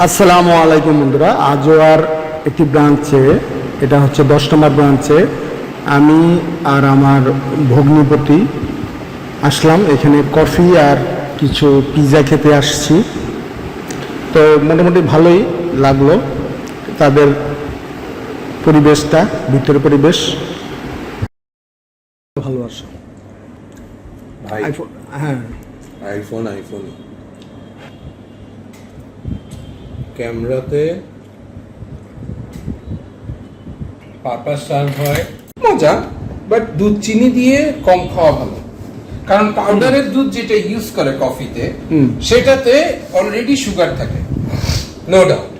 আসসালামু আলাইকুম বন্ধুরা আজও আর একটি ব্রাঞ্চে এটা হচ্ছে দশ নম্বর ব্রাঞ্চে আমি আর আমার ভগ্নিপতি আসলাম এখানে কফি আর কিছু পিৎজা খেতে আসছি। তো মোটামুটি ভালোই লাগল তাদের পরিবেশটা ভিতরের পরিবেশ। ভালোবাসা আইফোন হ্যাঁ। IPhone iPhone. ক্যামেরাতে পারপাস সার্ভ হয়। মজা বাট দুধ চিনি দিয়ে কম খাওয়া ভালো। কারণ পাউডারের দুধ যেটা ইউজ করে কফিতে। সেটাতে অলরেডি সুগার থাকে। নো ডাউট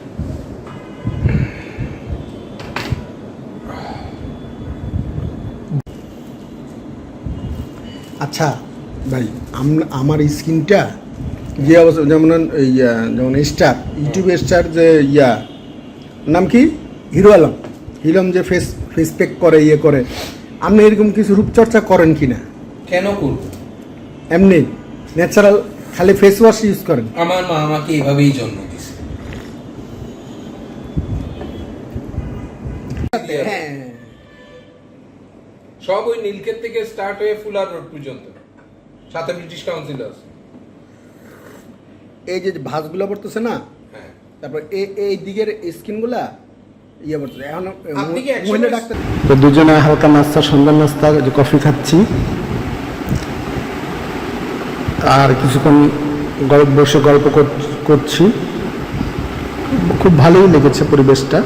আচ্ছা ভাই আম- আমার স্কিনটা যে অবস্থা যেমন এই যেমন স্টার ইউটিউবে স্টার যে ইয়া নাম কি? হিরো আলম। হিরো যে ফেস ফেস প্যাক করে ইয়ে করে। আপনি এরকম কিছু রূপচর্চা করেন কি না কেন করব? এমনি ন্যাচারাল খালি ফেস ওয়াশ ইউজ করেন। আমার মা আমাকে এভাবেই জন্ম দিয়েছে। সব ওই নীলক্ষেত থেকে স্টার্ট হয়ে ফুলার রোড পর্যন্ত। সাথে ব্রিটিশ কাউন্সিল আছে। এই যে ভাঁজগুলো পড়তেছে না হ্যাঁ। তারপর এই এই দিকের স্কিনগুলা ইয়ে পড়তেছে। এখন মহিলা ডাক্তার তো দুজনে হালকা নাস্তা সন্ধ্যা নাস্তা যে কফি খাচ্ছি। আর কিছুক্ষণ গল্প বসে গল্প কর- করছি। খুব ভালোই লেগেছে পরিবেশটা।